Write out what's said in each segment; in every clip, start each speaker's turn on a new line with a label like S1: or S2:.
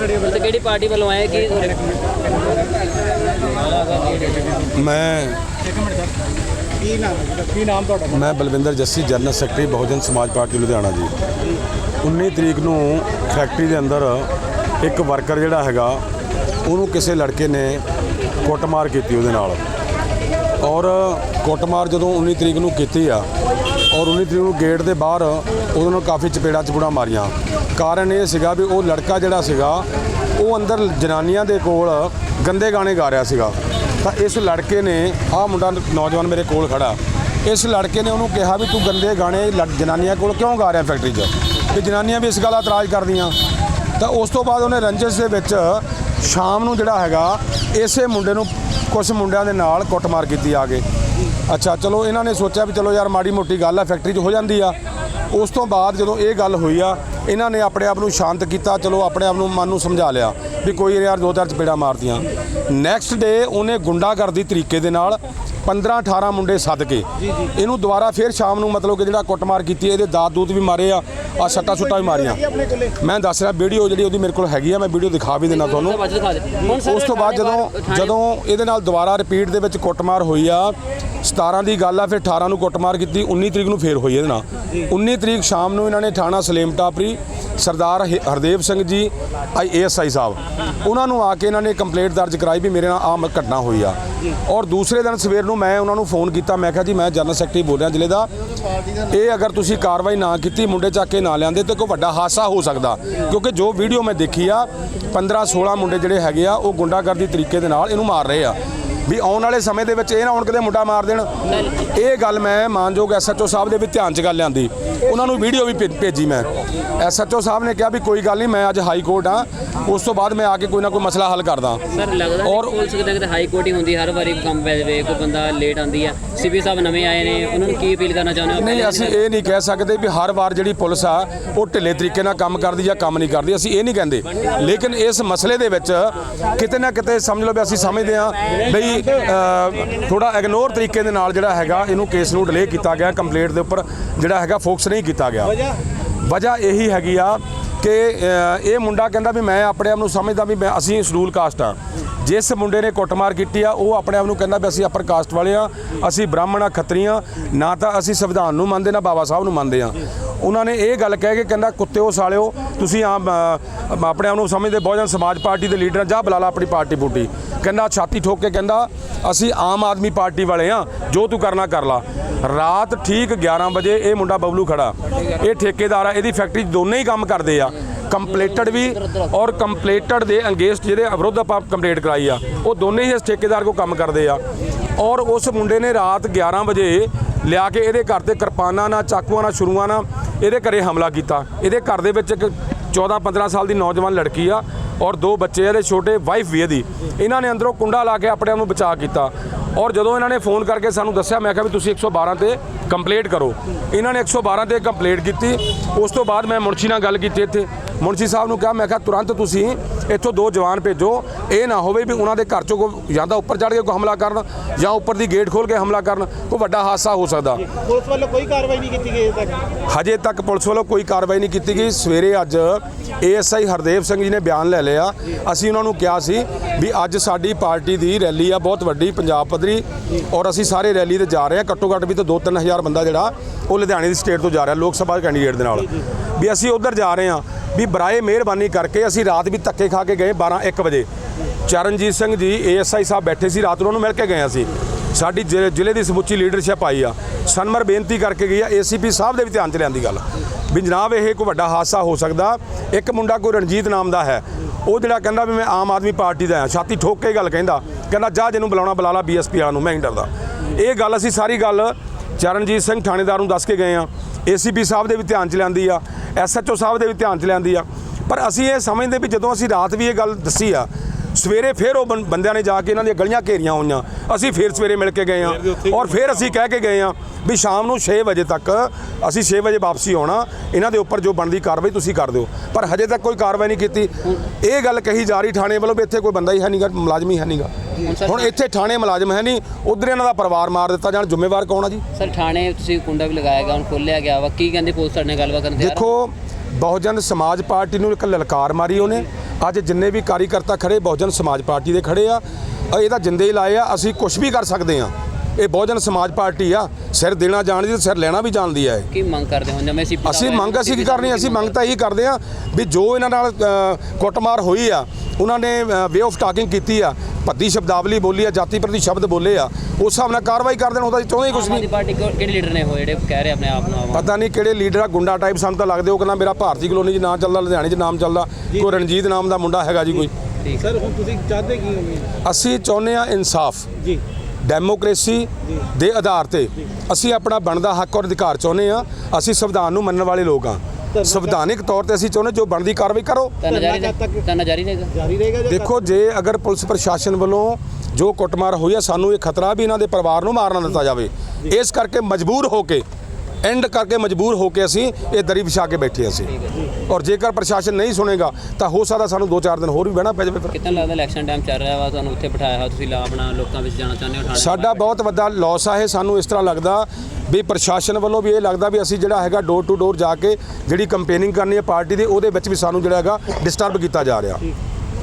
S1: ਤੇ ਕਿਹੜੀ ਪਾਰਟੀ ਵੱਲੋਂ ਆਏ ਕਿ
S2: ਮੈਂ
S3: ਕੀ ਨਾਮ ਹੈ ਕੀ ਨਾਮ ਤੁਹਾਡਾ?
S2: ਮੈਂ Balwinder Jassi general secretary Bahujan Samaj Party Ludhiana ਜੀ। 19 ਤਰੀਕ ਨੂੰ ਫੈਕਟਰੀ ਦੇ ਅੰਦਰ ਇੱਕ ਵਰਕਰ ਜਿਹੜਾ ਹੈਗਾ ਉਹਨੂੰ ਕਿਸੇ ਲੜਕੇ ਨੇ ਕੁੱਟਮਾਰ ਕੀਤੀ ਉਹਦੇ ਨਾਲ। ਔਰ ਕੁੱਟਮਾਰ ਜਦੋਂ 19 ਤਰੀਕ ਨੂੰ ਕੀਤੀ ਆ ਔਰ 19 ਤਰੀਕ ਨੂੰ ਗੇਟ ਦੇ ਬਾਹਰ ਉਹਦੇ ਨਾਲ ਕਾਫੀ ਚਪੇੜਾ ਚਪੂੜਾ ਮਾਰੀਆਂ। ਕਾਰਨ ਇਹ ਸੀਗਾ ਵੀ ਉਹ ਲੜਕਾ ਜਿਹੜਾ ਸੀਗਾ, ਉਹ ਅੰਦਰ ਜਨਾਨੀਆਂ ਦੇ ਕੋਲ ਗੰਦੇ ਗਾਣੇ ਗਾ ਰਿਹਾ ਸੀਗਾ। ਤਾਂ ਇਸ ਲੜਕੇ ਨੇ, ਆਹ ਮੁੰਡਾ ਨੌਜਵਾਨ ਮੇਰੇ ਕੋਲ ਖੜਾ। ਇਸ ਲੜਕੇ ਨੇ ਉਹਨੂੰ ਕਿਹਾ ਵੀ ਤੂੰ ਗੰਦੇ ਗਾਣੇ ਲੜ- ਜਨਾਨੀਆਂ ਕੋਲ ਕਿਉਂ ਗਾ ਰਿਹਾ ਫੈਕਟਰੀ 'ਚ? ਤੇ ਜਨਾਨੀਆਂ ਵੀ ਇਸ ਗੱਲ ਦਾ ਇਤਰਾਜ਼ ਕਰਦੀਆਂ। ਤਾਂ ਉਸ ਤੋਂ ਬਾਅਦ ਉਹਨੇ ਰੰਜਸ ਦੇ ਵਿੱਚ ਸ਼ਾਮ ਨੂੰ ਜਿਹੜਾ ਹੈਗਾ, ਇਸੇ ਮੁੰਡੇ ਨੂੰ ਕੁਝ ਮੁੰਡਿਆਂ ਦੇ ਨਾਲ ਕੁੱਟਮਾਰ ਕੀਤੀ ਆ ਕੇ। ਅੱਛਾ, ਚਲੋ ਇਹਨਾਂ ਨੇ ਸੋਚਿਆ ਵੀ ਚਲੋ ਯਾਰ ਮਾੜੀ ਮੋਟੀ ਗੱਲ ਆ ਫੈਕਟਰੀ 'ਚ ਹੋ ਜਾਂਦੀ ਆ। ਉਸ ਤੋਂ ਬਾਅਦ ਜਦੋਂ ਇਹ ਗੱਲ ਹੋਈ ਆ, ਇਹਨਾਂ ਨੇ ਆਪਣੇ ਆਪ ਨੂੰ ਸ਼ਾਂਤ ਕੀਤਾ, ਚਲੋ ਆਪਣੇ ਆਪ ਨੂੰ ਮਨ ਨੂੰ ਸਮਝਾ ਲਿਆ ਵੀ ਕੋਈ ਯਾਰ ਦੋ ਚਾਰ ਚਪੇੜਾ ਮਾਰਦੀਆਂ। ਨੈਕਸਟ ਡੇ ਉਹਨੇ ਗੁੰਡਾਗਰਦੀ ਤਰੀਕੇ ਦੇ ਨਾਲ 15 18 ਮੁੰਡੇ ਸੱਦ ਕੇ ਇਹਨੂੰ ਦੁਬਾਰਾ ਫਿਰ ਸ਼ਾਮ ਨੂੰ ਮਤਲਬ ਕਿ ਜਿਹੜਾ ਕੁੱਟਮਾਰ ਕੀਤੀ ਇਹਦੇ ਦਾਤ ਦੂਤ ਵੀ ਮਾਰੇ ਆ ਆ ਸੱਟਾ ਸੁੱਟਾਂ ਵੀ ਮਾਰੀਆਂ। ਮੈਂ ਦੱਸ ਰਿਹਾ ਵੀਡੀਓ ਜਿਹੜੀ ਉਹਦੀ ਮੇਰੇ ਕੋਲ ਹੈਗੀ ਆ ਮੈਂ ਵੀਡੀਓ ਦਿਖਾ ਵੀ ਦਿੰਦਾ ਤੁਹਾਨੂੰ। ਉਸ ਤੋਂ ਬਾਅਦ ਜਦੋਂ ਜਦੋਂ ਇਹਦੇ ਨਾਲ ਦੁਬਾਰਾ ਰਿਪੀਟ ਦੇ ਵਿੱਚ ਕੁੱਟਮਾਰ ਹੋਈ ਆ 17 ਦੀ ਗੱਲ ਆ ਫਿਰ 18 ਨੂੰ ਕੁੱਟਮਾਰ ਕੀਤੀ 19 ਤਰੀਕ ਨੂੰ ਫੇਰ ਹੋਈ ਇਹਦੇ ਨਾਲ। 19 ਤਰੀਕ ਸ਼ਾਮ ਨੂੰ ਇਹਨਾਂ ਨੇ ਥਾਣਾ ਸਲੇਮ ਟਾਪਰੀ ਸਰਦਾਰ ਹਰਦੇਵ ਸਿੰਘ ਜੀ ਆਈ ਏਐਸਆਈ ਸਾਹਿਬ। ਉਹਨਾਂ ਨੂੰ ਆ ਕੇ ਇਹਨਾਂ ਨੇ ਕੰਪਲੇਂਟ ਦਰਜ ਕਰਾਈ ਵੀ ਮੇਰੇ ਨਾਲ ਆਹ ਮ- ਘਟਨਾ ਹੋਈ ਆ। ਔਰ ਦੂਸਰੇ ਦਿਨ ਸਵੇਰ ਨੂੰ ਮੈਂ ਉਹਨਾਂ ਨੂੰ ਫੋਨ ਕੀਤਾ, ਮੈਂ ਕਿਹਾ ਜੀ ਮੈਂ ਜਨਰਲ ਸੈਕਟਰੀ ਬੋਲ ਰਿਹਾ ਜ਼ਿਲ੍ਹੇ ਦਾ। ਇਹ ਅਗਰ ਤੁਸੀਂ ਕਾਰਵਾਈ ਨਾ ਕੀਤੀ, ਮੁੰਡੇ ਚੱਕ ਕੇ ਨਾ ਲਿਆਂਦੇ ਤੇ ਕੋਈ ਵੱਡਾ ਹਾਦਸਾ ਹੋ ਸਕਦਾ। ਕਿਉਂਕਿ ਜੋ ਵੀਡੀਓ ਮੈਂ ਦੇਖੀ ਆ 15 16 ਮੁੰਡੇ ਜਿਹੜੇ ਹੈਗੇ ਆ, ਉਹ ਗੁੰਡਾਗਰਦੀ ਤਰੀਕੇ ਦੇ ਨਾਲ ਇਹਨੂੰ ਮਾਰ ਰਹੇ ਆ। ਵੀ ਆਉਣ ਵਾਲੇ ਸਮੇਂ ਦੇ ਵਿੱਚ ਇਹ ਨਾ ਹੁਣ ਕਿਤੇ ਮੁੰਡਾ ਮਾਰ ਦੇਣ। ਇਹ ਗੱਲ ਮੈਂ ਮਾਨਯੋਗ ਐਸਐਚਓ ਸਾਹਿਬ ਦੇ ਵੀ ਧਿਆਨ 'ਚ ਗੱਲ ਲਿਆਂਦੀ। ਉਹਨਾਂ ਨੂੰ ਵੀਡੀਓ ਵੀ ਭੇਜੀ ਮੈਂ। ਐਸਐਚਓ ਸਾਹਿਬ ਨੇ ਕਿਹਾ ਵੀ ਕੋਈ ਗੱਲ ਨਹੀਂ ਮੈਂ ਅੱਜ ਹਾਈ ਕੋਰਟ ਆ। ਉਸ ਤੋਂ ਬਾਅਦ ਮੈਂ ਆ ਕੇ ਕੋਈ ਨਾ ਕੋਈ ਮਸਲਾ ਹੱਲ ਕਰਦਾ।
S1: ਸਰ ਲੱਗਦਾ
S2: ਔਰ-
S1: ਪੁਲਿਸ ਕਿਤੇ ਹਾਈ ਕੋਰਟ ਹੀ ਹੁੰਦੀ ਹਰ ਵਾਰੀ ਕੰਮ ਪੈ ਜਾਵੇ ਕੋਈ ਬੰਦਾ ਲੇਟ ਆਂਦੀ ਆ। ਸੀਪੀ ਸਾਹਿਬ ਨਵੇਂ ਆਏ ਨੇ ਉਹਨਾਂ ਨੂੰ ਕੀ ਅਪੀਲ ਕਰਨਾ ਚਾਹੁੰਦੇ ਹੋ
S2: ਨਹੀਂ ਅਸੀਂ ਇਹ ਨਹੀਂ ਕਹਿ ਸਕਦੇ ਵੀ ਹਰ ਵਾਰ ਜਿਹੜੀ ਪੁਲਿਸ ਆ ਉਹ ਢਿੱਲੇ ਤਰੀਕੇ ਨਾਲ ਕੰਮ ਕਰਦੀ ਜਾਂ ਕੰਮ ਨਹੀਂ ਕਰਦੀ ਅਸੀਂ ਇਹ ਨਹੀਂ ਕਹਿੰਦੇ। ਲੇਕਿਨ ਇਸ ਮਸਲੇ ਦੇ ਵਿੱਚ ਕਿਤੇ ਨਾ ਕਿਤੇ ਸਮਝ ਲਓ ਵੀ ਅਸੀਂ ਸਮਝਦੇ ਹਾਂ ਬਈ ਥੋੜਾ ਇਗਨੋਰ ਤਰੀਕੇ ਦੇ ਨਾਲ ਜਿਹੜਾ ਹੈਗਾ ਇਹਨੂੰ ਕੇਸ ਨੂੰ ਡਿਲੇ ਕੀਤਾ ਗਿਆ ਕੰਪਲੇਂਟ ਦੇ ਉੱਪਰ ਜਿਹੜਾ ਹੈਗਾ ਫੋਕਸ ਨਹੀਂ ਕੀਤਾ ਗਿਆ।
S3: ਵਜ੍ਹਾ
S2: ਇਹੀ ਹੈਗੀ ਆ ਕਿ ਇਹ ਮੁੰਡਾ ਕਹਿੰਦਾ ਵੀ ਮੈਂ ਆਪਣੇ ਆਪ ਨੂੰ ਸਮਝਦਾ ਵੀ ਮੈਂ, ਅਸੀਂ ਸ਼ਡਿਊਲ ਕਾਸਟ ਆ ਜਿਸ ਮੁੰਡੇ ਨੇ ਕੁੱਟਮਾਰ ਕੀਤੀ ਆ, ਉਹ ਆਪਣੇ ਆਪ ਨੂੰ ਕਹਿੰਦਾ ਵੀ ਅਸੀਂ ਅਪਰ ਕਾਸਟ ਵਾਲੇ ਆ ਅਸੀਂ ਬ੍ਰਾਹਮਣ ਆ ਖੱਤਰੀਆਂ ਨਾ ਤਾਂ ਅਸੀਂ ਸੰਵਿਧਾਨ ਨੂੰ ਮੰਨਦੇ, ਨਾ ਬਾਬਾ ਸਾਹਿਬ ਨੂੰ ਮੰਨਦੇ ਆ ਉਹਨਾਂ ਨੇ ਇਹ ਗੱਲ ਕਹਿ ਕੇ ਕਹਿੰਦਾ, ਕੁੱਤਿਓ ਸਾਲਿਓ, ਤੁਸੀਂ ਆਮ ਆਪਣੇ ਆਪ ਨੂੰ ਸਮਝਦੇ ਬਹੁਜਨ ਸਮਾਜ ਪਾਰਟੀ ਦੇ ਲੀਡਰ ਜਾ ਬੁਲਾ ਲਾ ਆਪਣੀ ਪਾਰਟੀ ਬੂਟੀ ਕਹਿੰਦਾ, ਛਾਤੀ ਠੋਕ ਕੇ ਕਹਿੰਦਾ, ਅਸੀਂ ਆਮ ਆਦਮੀ ਪਾਰਟੀ ਵਾਲੇ ਆ ਜੋ ਤੂੰ ਕਰਨਾ ਕਰ ਲਾ। ਰਾਤ ਠੀਕ 11 ਵਜੇ ਇਹ ਮੁੰਡਾ ਬਬਲੂ ਖੜਾ। ਇਹ ਠੇਕੇਦਾਰ ਆ, ਇਹਦੀ ਫੈਕਟਰੀ 'ਚ ਦੋਨੇ ਹੀ ਕੰਮ ਕਰਦੇ ਆ। ਕੰਪਲੀਟਡ ਵੀ ਔਰ ਕੰਪਲੀਟਡ ਦੇ ਅੰਗੇਸਟ ਜਿਹੜੇ ਵਿਰੁੱਧ ਆਪਾਂ ਕੰਪਲੀਟ ਕਰਾਈ ਆ, ਉਹ ਦੋਨੇ ਹੀ ਇਸ ਠੇਕੇਦਾਰ ਕੋ ਕੰਮ ਕਰਦੇ ਆ। ਔਰ ਉਸ ਮੁੰਡੇ ਨੇ ਰਾਤ 11 ਵਜੇ ਲਿਆ ਕੇ ਇਹਦੇ ਘਰ ਤੇ ਕਿਰਪਾਨਾਂ ਨਾਲ, ਚਾਕੂਆਂ ਨਾਲ, ਸ਼ੁਰੂਆਂ ਨਾਲ ਇਹਦੇ ਘਰੇ ਹਮਲਾ ਕੀਤਾ। ਇਹਦੇ ਘਰ ਦੇ ਵਿੱਚ ਇੱਕ 14-15 ਸਾਲ ਦੀ ਨੌਜਵਾਨ ਲੜਕੀ ਆ ਔਰ ਦੋ ਬੱਚੇ ਆ, ਇਹਦੇ ਛੋਟੇ ਵਾਈਫ ਵੀ ਇਹਦੀ। ਇਹਨਾਂ ਨੇ ਅੰਦਰੋਂ ਕੁੰਡਾ ਲਾ ਕੇ ਆਪਣੇ ਆਪ ਨੂੰ ਬਚਾ ਕੀਤਾ। ਔਰ ਜਦੋਂ ਇਹਨਾਂ ਨੇ ਫੋਨ ਕਰਕੇ ਸਾਨੂੰ ਦੱਸਿਆ, ਮੈਂ ਕਿਹਾ ਵੀ ਤੁਸੀਂ 112 ਤੇ ਕੰਪਲੇਂਟ ਕਰੋ। ਇਹਨਾਂ ਨੇ 112 ਤੇ ਕੰਪਲੇਂਟ ਕੀਤੀ। ਉਸ ਤੋਂ ਬਾਅਦ ਮੈਂ ਮੁਨਸ਼ੀ ਨਾਲ ਗੱਲ ਕੀਤੀ ਇੱਥੇ। ਮੁਨਸ਼ੀ ਸਾਹਿਬ ਨੂੰ ਕਿਹਾ ਮੈਂ ਕਿਹਾ ਤੁਰੰਤ ਤੁਸੀਂ ਇੱਥੋਂ ਦੋ ਜਵਾਨ ਭੇਜੋ। ਇਹ ਨਾ ਹੋਵੇ ਵੀ ਉਹਨਾਂ ਦੇ ਘਰ ਚੋਂ ਕੋਈ ਜਾਂ ਤਾਂ ਉੱਪਰ ਚੜ੍ਹ ਕੇ ਕੋਈ ਹਮਲਾ ਕਰਨ ਜਾਂ ਉੱਪਰ ਦੀ ਗੇਟ ਖੋਲ ਕੇ ਹਮਲਾ ਕਰਨ ਕੋਈ ਵੱਡਾ ਹਾਦਸਾ ਹੋ ਸਕਦਾ।
S3: ਪੁਲਿਸ ਵੱਲੋਂ ਕੋਈ ਕਾਰਵਾਈ ਨਹੀਂ ਕੀਤੀ ਗਈ ਅਜੇ ਤੱਕ?
S2: ਹਜੇ ਤੱਕ ਪੁਲਿਸ ਵੱਲੋਂ ਕੋਈ ਕਾਰਵਾਈ ਨਹੀਂ ਕੀਤੀ ਗਈ। ਸਵੇਰੇ ਅੱਜ ਏਐਸਆਈ ਹਰਦੇਵ ਸਿੰਘ ਜੀ ਨੇ ਬਿਆਨ ਲੈ ਲਿਆ। ਅਸੀਂ ਉਹਨਾਂ ਨੂੰ ਕਿਹਾ ਸੀ ਵੀ ਅੱਜ ਸਾਡੀ ਪਾਰਟੀ ਦੀ ਰੈਲੀ ਆ ਬਹੁਤ ਵੱਡੀ ਪੰਜਾਬ ਪੱਧਰੀ ਔਰ ਅਸੀਂ ਸਾਰੇ ਰੈਲੀ ਤੇ ਜਾ ਰਹੇ ਹਾਂ। ਘੱਟੋ ਘੱਟ ਵੀ ਤਾਂ 2-3000 ਬੰਦਾ ਜਿਹੜਾ ਉਹ ਲੁਧਿਆਣੇ ਦੀ ਸਟੇਟ ਤੋਂ ਜਾ ਰਿਹਾ ਲੋਕ ਸਭਾ ਕੈਂਡੀਡੇਟ ਦੇ ਨਾਲ। ਵੀ ਅਸੀਂ ਉਧਰ ਜਾ ਰਹੇ ਹਾਂ। ਵੀ ਬਰਾਏ ਮਿਹਰਬਾਨੀ ਕਰਕੇ ਅਸੀਂ ਰਾਤ ਵੀ ਧੱਕੇ ਖਾ ਕੇ ਗਏ 12-1 ਵਜੇ। ਚਰਨਜੀਤ ਸਿੰਘ ਜੀ, ਏਐਸਆਈ ਸਾਹਿਬ ਬੈਠੇ ਸੀ, ਰਾਤ ਨੂੰ ਉਹਨੂੰ ਮਿਲ ਕੇ ਗਏ ਅਸੀਂ। ਸਾਡੀ ਜ਼ਿਲ੍ਹੇ ਦੀ ਸਮੁੱਚੀ ਲੀਡਰਸ਼ਿਪ ਆਈ ਆ। ਸਨਮਰ ਬੇਨਤੀ ਕਰਕੇ ਗਈ ਆ, ਏਸੀਪੀ ਸਾਹਿਬ ਦੇ ਵੀ ਧਿਆਨ ਚ ਲਿਆਂਦੀ ਗੱਲ। ਵੀ ਜਨਾਬ, ਇਹ ਕੋਈ ਵੱਡਾ ਹਾਦਸਾ ਹੋ ਸਕਦਾ। ਇੱਕ ਮੁੰਡਾ ਕੋਈ ਰਣਜੀਤ ਨਾਮ ਦਾ ਹੈ। ਉਹ ਜਿਹੜਾ ਕਹਿੰਦਾ ਵੀ ਮੈਂ ਆਮ ਆਦਮੀ ਪਾਰਟੀ ਦਾ ਹਾਂ, ਛਾਤੀ ਠੋਕ ਕੇ ਗੱਲ ਕਹਿੰਦਾ। ਕਹਿੰਦਾ, ਜਾ ਜਿਹਨੂੰ ਬੁਲਾਉਣਾ, ਬੁਲਾ ਲਾ ਬੀਐਸਪੀ ਵਾਲਾ ਨੂੰ। ਮੈਂ ਨਹੀਂ ਡਰਦਾ। ਇਹ ਗੱਲ ਅਸੀਂ ਸਾਰੀ ਗੱਲ ਚਰਨਜੀਤ ਸਿੰਘ ਥਾਣੇਦਾਰ ਨੂੰ ਦੱਸ ਕੇ ਗਏ ਆ। ਏਸੀਪੀ ਸਾਹਿਬ ਦੇ ਵੀ ਧਿਆਨ ਚ ਲਿਆਂਦੀ ਆ ਐਸਐਚਓ ਸਾਹਿਬ ਦੇ ਵੀ ਧਿਆਨ ਚ ਲਿਆਂਦੀ ਆ। ਪਰ ਅਸੀਂ ਇਹ ਸਮਝਦੇ ਵੀ ਜਦੋਂ ਅਸੀਂ ਰਾਤ ਵੀ ਇਹ ਗੱਲ ਦੱਸੀ ਆ ਸਵੇਰੇ ਫਿਰ ਉਹ ਬੰਦਿਆਂ ਨੇ ਜਾ ਕੇ ਇਹਨਾਂ ਦੀਆਂ ਗਲੀਆਂ ਘੇਰੀਆਂ ਹੋਈਆਂ। ਅਸੀਂ ਫਿਰ ਸਵੇਰੇ ਮਿਲ ਕੇ ਗਏ ਆ ਔਰ ਫਿਰ ਅਸੀਂ ਕਹਿ ਕੇ ਗਏ ਆ ਵੀ ਸ਼ਾਮ ਨੂੰ 6 ਵਜੇ ਤੱਕ ਅਸੀਂ 6 ਵਜੇ ਵਾਪਸੀ ਆਉਣਾ ਇਹਨਾਂ ਦੇ ਉੱਪਰ ਜੋ ਬਣਦੀ ਕਾਰਵਾਈ ਤੁਸੀਂ ਕਰ ਦਿਓ। ਪਰ ਹਜੇ ਤੱਕ ਕੋਈ ਕਾਰਵਾਈ ਨਹੀਂ ਕੀਤੀ। ਇਹ ਗੱਲ ਕਹੀ ਜਾ ਰਹੀ ਥਾਣੇ ਵੱਲੋਂ ਵੀ ਇੱਥੇ ਕੋਈ ਬੰਦਾ ਹੀ ਹੈ ਨਹੀਂਗਾ ਮੁਲਾਜ਼ਮ ਹੀ ਹੈ ਨਹੀਂਗਾ ਹੁਣ ਇੱਥੇ ਥਾਣੇ ਮੁਲਾਜ਼ਮ ਹੈ ਨਹੀਂ ਉਧਰ ਇਹਨਾਂ ਦਾ ਪਰਿਵਾਰ ਮਾਰ ਦਿੱਤਾ ਜਾਣ ਜ਼ਿੰਮੇਵਾਰ ਕੌਣ ਆ ਜੀ?
S1: ਸਰ ਥਾਣੇ ਤੁਸੀਂ ਕੁੰਡਾ ਵੀ ਲਗਾਇਆ ਗਿਆ ਹੁਣ ਖੋਲਿਆ ਗਿਆ ਵਾ। ਕੀ ਕਹਿੰਦੀ ਪੁਲਿਸ ਤੁਹਾਡੇ ਨਾਲ ਗੱਲਬਾਤ ਕਰਨ ਆ?
S2: ਦੇਖੋ ਬਹੁਜਨ ਸਮਾਜ ਪਾਰਟੀ ਨੂੰ ਇੱਕ ਲਲਕਾਰ ਮਾਰੀ ਉਹਨੇ। ਅੱਜ ਜਿੰਨੇ ਵੀ ਕਾਰੀਕਰਤਾ ਖੜੇ ਬਹੁਜਨ ਸਮਾਜ ਪਾਰਟੀ ਦੇ ਖੜੇ ਆ। ਅ, ਇਹਦਾ ਜਿੰਦੇ ਹੀ ਲਾਏ ਆ ਅਸੀਂ ਕੁਝ ਵੀ ਕਰ ਸਕਦੇ ਆ। ਇਹ ਬਹੁਜਨ ਸਮਾਜ ਪਾਰਟੀ ਆ ਸਿਰ ਦੇਣਾ ਜਾਣਦੀ ਤੇ ਸਿਰ ਲੈਣਾ ਵੀ ਜਾਣਦੀ ਆ ਇਹ।
S1: ਕੀ ਮੰਗ ਕਰਦੇ ਹੋ? ਜਿਵੇਂ ਅਸੀਂ
S2: ਅਸੀਂ ਮੰਗ ਅਸੀਂ ਕੀ ਕਰਨੀ ਅਸੀਂ ਮੰਗ ਤਾਂ ਇਹੀ ਕਰਦੇ ਆ ਵੀ ਜੋ ਇਹਨਾਂ ਨਾਲ ਕੁੱਟਮਾਰ ਹੋਈ ਆ ਉਹਨਾਂ ਨੇ ਵੇ ਆਫ ਟਾਕਿੰਗ ਕੀਤੀ ਆ। ਭੱਦੀ ਸ਼ਬਦਾਵਲੀ ਬੋਲੀ ਆ ਜਾਤੀ ਪ੍ਰਤੀ ਸ਼ਬਦ ਬੋਲੇ ਆ। ਉਸ ਹਿਸਾਬ ਨਾਲ ਕਾਰਵਾਈ ਕਰ ਦੇਣ ਉਹਦਾ ਚਾਹੁੰਦੇ ਕੁਝ ਨਹੀਂ।
S1: ਪਾਰਟੀ ਕੋ- ਕਿਹੜੇ ਲੀਡਰ ਨੇ ਉਹ ਜਿਹੜੇ ਕਹਿ ਰਹੇ ਆਪਣੇ ਆਪ ਨੂੰ
S2: ਪਤਾ ਨਹੀਂ ਕਿਹੜੇ ਲੀਡਰ ਆ ਗੁੰਡਾ ਟਾਈਪ ਸਾਨੂੰ ਤਾਂ ਲੱਗਦੇ ਉਹ ਕਹਿੰਦਾ ਮੇਰਾ ਭਾਰਤੀ ਕਲੋਨੀ 'ਚ ਨਾਮ ਚੱਲਦਾ ਲੁਧਿਆਣੇ 'ਚ ਨਾਮ ਚੱਲਦਾ ਕੋਈ ਰਣਜੀਤ ਨਾਮ ਦਾ ਮੁੰਡਾ ਹੈਗਾ ਜੀ ਕੋਈ।
S3: ਸਰ ਹੁਣ ਤੁਸੀਂ ਚਾਹਦੇ ਕੀ ਹੋ
S2: ਅਸੀਂ ਚਾਹੁੰਦੇ ਆ ਇਨਸਾਫ।
S3: ਜੀ।
S2: ਡੈਮੋਕ੍ਰੇਸੀ ਦੇ ਆਧਾਰ ਤੇ ਅਸੀਂ ਆਪਣਾ ਬਣਦਾ ਹੱਕ ਔਰ ਅਧਿਕਾਰ ਚਾਹੁੰਦੇ ਆ ਅਸੀਂ ਸੰਵਿਧਾਨ ਨੂੰ ਮੰਨਣ ਵਾਲੇ ਲੋਕ ਆ ਸੰਵਿਧਾਨਿਕ ਤੌਰ ਤੇ ਅਸੀਂ ਚਾਹੁੰਦੇ ਜੋ ਬਣਦੀ ਕਾਰਵਾਈ ਕਰੋ।
S1: ਤਾਂ ਜਾਰੀ
S3: ਕਦ ਤੱਕ?
S1: ਤਾਂ ਜਾਰੀ ਰਹੇਗਾ।
S3: ਜਾਰੀ ਰਹੇਗਾ ਜਾਂ
S2: ਦੇਖੋ ਜੇ ਅਗਰ ਪੁਲਿਸ ਪ੍ਰਸ਼ਾਸਨ ਵੱਲੋਂ ਜੋ ਕੁੱਟਮਾਰ ਹੋਈ ਆ ਸਾਨੂੰ ਇਹ ਖਤਰਾ ਵੀ ਇਹਨਾਂ ਦੇ ਪਰਿਵਾਰ ਨੂੰ ਮਾਰ ਨਾ ਦਿੱਤਾ ਜਾਵੇ। ਇਸ ਕਰਕੇ ਮਜਬੂਰ ਹੋ ਕੇ ਐਂਡ ਕਰਕੇ ਮਜਬੂਰ ਹੋ ਕੇ ਅਸੀਂ ਇਹ ਦਰੀ ਵਿਛਾ ਕੇ ਬੈਠੇ ਅਸੀਂ। ਔਰ ਜੇਕਰ ਪ੍ਰਸ਼ਾਸਨ ਨਹੀਂ ਸੁਣੇਗਾ ਤਾਂ ਹੋ ਸਕਦਾ ਸਾਨੂੰ 2-4 ਦਿਨ ਹੋਰ ਵੀ ਬਹਿਣਾ ਪੈ ਜਾਵੇ ਫਿਰ।
S1: ਕਿਤਨਾ ਲੱਗਦਾ ਇਲੈਕਸ਼ਨ ਟਾਈਮ ਚੱਲ ਰਿਹਾ ਵਾ? ਤੁਹਾਨੂੰ ਉੱਥੇ ਬਿਠਾਇਆ ਹੋਇਆ ਤੁਸੀਂ ਲਾ ਆਪਣਾ ਲੋਕਾਂ ਵਿੱਚ ਜਾਣਾ ਚਾਹੁੰਦੇ ਹੋ ਠਾਣੇ
S2: ਸਾਡਾ ਬਹੁਤ ਵੱਡਾ ਲਾਸ ਆ ਇਹ। ਸਾਨੂੰ ਇਸ ਤਰ੍ਹਾਂ ਲੱਗਦਾ ਵੀ ਪ੍ਰਸ਼ਾਸਨ ਵੱਲੋਂ ਵੀ ਇਹ ਲੱਗਦਾ ਵੀ ਅਸੀਂ ਜਿਹੜਾ ਹੈਗਾ ਡੋਰ ਟੂ ਡੋਰ ਜਾ ਕੇ ਜਿਹੜੀ ਕੰਪੇਨਿੰਗ ਕਰਨੀ ਹੈ ਪਾਰਟੀ ਦੀ ਉਹਦੇ ਵਿੱਚ ਵੀ ਸਾਨੂੰ ਜਿਹੜਾ ਹੈਗਾ ਡਿਸਟਰਬ ਕੀਤਾ ਜਾ ਰਿਹਾ।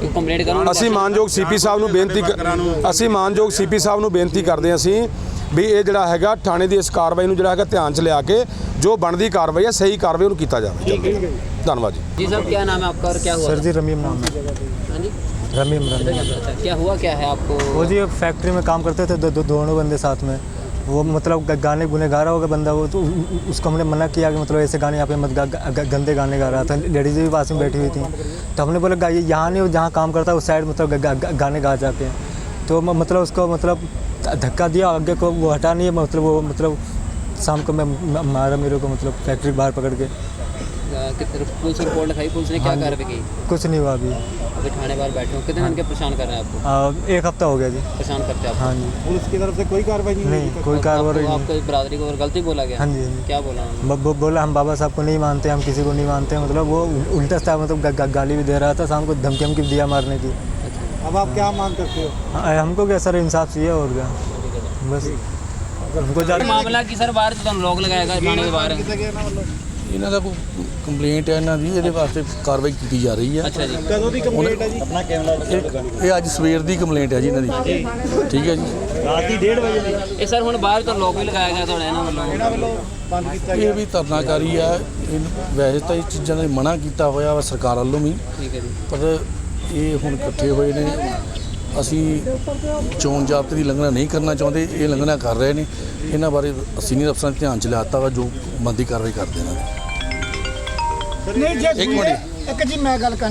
S1: ਕੰਪਲੇਂਟ ਕਰੋ
S2: ਅਸੀਂ ਮਾਨਯੋਗ ਸੀਪੀ ਸਾਹਿਬ ਨੂੰ ਬੇਨਤੀ ਕ- ਅਸੀਂ ਮਾਨਯੋਗ ਸੀਪੀ ਸਾਹਿਬ ਨੂੰ ਬੇਨਤੀ ਕਰਦੇ ਹਾਂ ਅਸੀਂ ਵੀ ਇਹ ਜਿਹੜਾ ਹੈਗਾ ਥਾਣੇ ਦੀ ਇਸ ਕਾਰਵਾਈ ਨੂੰ ਜਿਹੜਾ ਹੈਗਾ ਧਿਆਨ 'ਚ ਲਿਆ ਕੇ ਜੋ ਬਣਦੀ ਕਾਰਵਾਈ ਹੈ ਸਹੀ ਕਾਰਵਾਈ ਉਹਨੂੰ ਕੀਤਾ ਜਾਵੇ ਧੰਨਵਾਦ ਜੀ
S1: जी साहब क्या नाम है आपका और क्या हुआ
S4: सर
S1: था?
S4: जी रमीम नाम है
S1: हाँ जी
S4: रमीम रमीम
S1: अच्छा क्या हुआ क्या है आपको
S4: वो जी फैक्ट्री में काम करते थे दो, दो, दोनों बंदे साथ में वो मतलब गाने गुने गा रहा होगा बंदा वो तो उसको हमने मना किया कि मतलब ऐसे गाने यहाँ पे मत गा, गंदे गाने गा रहा था। लेडीज़ भी पास में बैठी हुई थी। तो हमने बोला गा- ये यहाँ नहीं जहाँ काम करता है उस साइड मतलब गा, गा, गा, गाने गा जाते हैं। तो मतलब उसको मतलब धक्का दिया आगे को वो हटा नहीं है मतलब वो मतलब शाम को मैं मारा मेरे को मतलब फैक्ट्री बाहर पकड़ के।
S1: पुलिस रिपोर्ट लिखाई पुलिस ने क्या
S4: हाँ
S1: कार्रवाई की?
S4: कुछ नहीं हुआ अभी।
S1: अभी थाने बार बैठे हो। कितने हाँ। दिन के परेशान कर रहे हैं आपको?
S4: आ, एक हफ़्ता हो गया जी।
S1: परेशान करते हैं
S4: हाँ जी।
S3: पुलिस की तरफ़ से कोई कार्रवाई नहीं
S4: नहीं कोई कार्रवाई नहीं।
S1: आपको बरादरी को और गलती बोला गया?
S4: हाँ जी हाँ
S1: क्या बोला उन्होंने?
S4: बोला हम बाबा साहब को नहीं मानते हम किसी को नहीं मानते। मतलब वो उल्टा था मतलब गाली भी दे रहा था शाम को धमकी हमकी दिया मारने की। अच्छा।
S3: अब आप क्या मान करते हो?
S4: हाँ, हमको क्या सर इंसाफ चाहिए और क्या? बस। हमको
S1: मामला की सर बाहर तो लोग लगाएगा थाने
S5: के बाहर। इन्हें ਕੰਪਲੇਂਟ ਹੈ ਇਹਨਾਂ ਦੀ ਇਹਦੇ ਵਾਸਤੇ ਕਾਰਵਾਈ ਕੀਤੀ ਜਾ ਰਹੀ ਹੈ।
S1: ਅੱਛਾ ਜੀ।
S3: ਕਦੋਂ ਦੀ ਕੰਪਲੇਂਟ ਹੈ ਜੀ? ਆਪਣਾ ਕੈਮਰਾ
S5: ਇਹ- ਇਹ ਅੱਜ ਸਵੇਰ ਦੀ ਕੰਪਲੇਂਟ ਹੈ ਜੀ ਇਹਨਾਂ ਦੀ। ਠੀਕ ਹੈ ਜੀ।
S3: ਰਾਤ ਦੀ 1:30 ਵਜੇ ਦੀ
S1: ਇਹ ਸਰ ਹੁਣ ਬਾਹਰ ਤੋਂ ਲੋਕ ਵੀ ਲਗਾਇਆ ਗਿਆ ਤੁਹਾਡੇ ਇਹਨਾਂ ਵੱਲੋਂ।
S3: ਇਹਨਾਂ ਵੱਲੋਂ ਬੰਦ ਕੀਤਾ ਗਿਆ।
S5: ਇਹ ਵੀ ਧਰਨਾਕਾਰੀ ਆ ਇਹ- ਵੈਸੇ ਤਾਂ ਇਹ ਚੀਜ਼ਾਂ ਦਾ ਮਨਾ ਕੀਤਾ ਹੋਇਆ ਵਾ ਸਰਕਾਰ ਵੱਲੋਂ ਵੀ।
S1: ਠੀਕ ਹੈ ਜੀ।
S5: ਪਰ ਇਹ ਹੁਣ ਇਕੱਠੇ ਹੋਏ ਨੇ। ਅਸੀਂ ਚੋਣ ਜ਼ਾਬਤੇ ਦੀ ਲੰਘਣਾ ਨਹੀਂ ਕਰਨਾ ਚਾਹੁੰਦੇ। ਇਹ ਲੰਘਣਾ ਕਰ ਰਹੇ ਨੇ। ਇਹਨਾਂ ਬਾਰੇ ਸੀਨੀਅਰ ਅਫਸਰਾਂ ਦੇ ਧਿਆਨ ਚ ਲਿਆਤਾ ਵਾ। ਜੋ ਬੰਦੀ ਕਾਰਵਾਈ ਕਰਦੇ ਨੇ।
S6: ਨਹੀਂ ਜੇ
S5: ਇੱਕ ਮਿੰਟ।
S6: ਇੱਕ ਜੀ ਮੈਂ ਗੱਲ ਕਰਨੀ